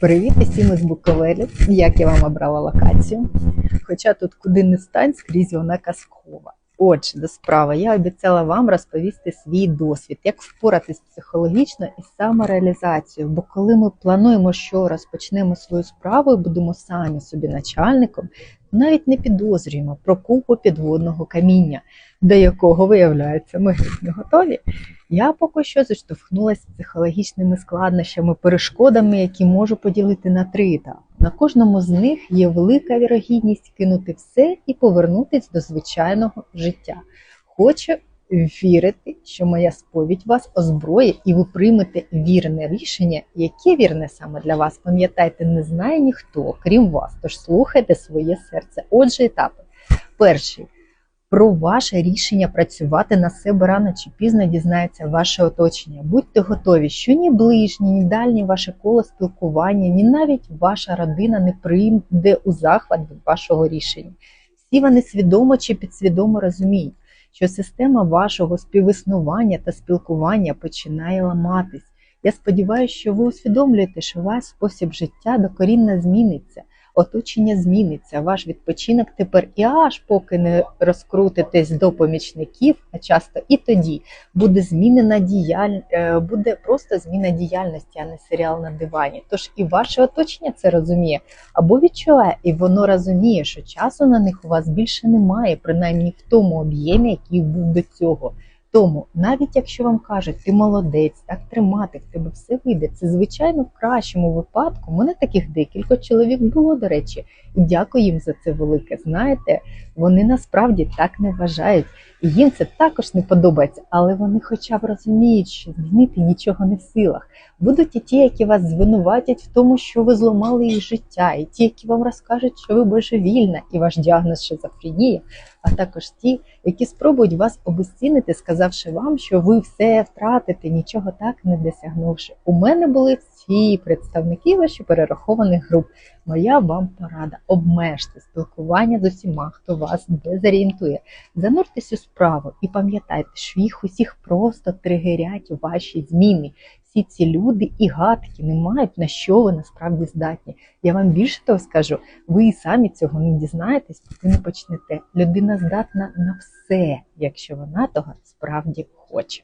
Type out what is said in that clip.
Привіт усім із Буковелі. Як я вам обрала локацію. Хоча тут куди не стань, скрізь вона казкова. Отже, до справи, я обіцяла вам розповісти свій досвід, як впоратись психологічно із самореалізацією. Бо коли ми плануємо, що розпочнемо свою справу і будемо самі собі начальником, навіть не підозрюємо про купу підводного каміння, до якого, виявляється, ми не готові. Я поки що зіштовхнулася з психологічними складнощами, перешкодами, які можу поділити на три етапи. На кожному з них є велика вірогідність кинути все і повернутись до звичайного життя. Хочу вірити, що моя сповідь вас озброїть, і ви приймете вірне рішення, яке вірне саме для вас. Пам'ятайте, не знає ніхто, крім вас. Тож слухайте своє серце. Отже, етапи. Перший. Про ваше рішення працювати на себе рано чи пізно дізнається ваше оточення. Будьте готові, що ні ближні, ні дальні ваше коло спілкування, ні навіть ваша родина не прийде у захват від вашого рішення. Всі вони свідомо чи підсвідомо розуміють, що система вашого співіснування та спілкування починає ламатись. Я сподіваюся, що ви усвідомлюєте, що ваш спосіб життя докорінно зміниться. Оточення зміниться, ваш відпочинок тепер і аж поки не розкрутитесь до помічників, а часто і тоді буде змінена діяль... е, буде просто зміна діяльності, а не серіал на дивані. Тож і ваше оточення це розуміє або відчуває, і воно розуміє, що часу на них у вас більше немає, принаймні в тому об'ємі, який був до цього. Тому, навіть якщо вам кажуть, ти молодець, так тримати, в тебе все вийде. Це звичайно в кращому випадку. У мене таких декілька чоловік було, до речі, і дякую їм за це велике. Знаєте, вони насправді так не вважають, і їм це також не подобається, але вони хоча б розуміють, що змінити нічого не в силах. Будуть і ті, які вас звинуватять в тому, що ви зламали їх життя, і ті, які вам розкажуть, що ви божевільна, і ваш діагноз шизофренія, а також ті, які спробують вас обесцінити, сказавши вам, що ви все втратите, нічого так не досягнувши. У мене були всі представники ваші перерахованих груп. Моя вам порада: обмежте спілкування з усіма, хто вас дезорієнтує. Зануртесь у справу і пам'ятайте, що їх усіх просто тригерять ваші зміни. Всі ці люди і гадки не мають на що ви насправді здатні. Я вам більше того скажу, ви і самі цього не дізнаєтесь, поки не почнете. Людина здатна на все, якщо вона того справді хоче.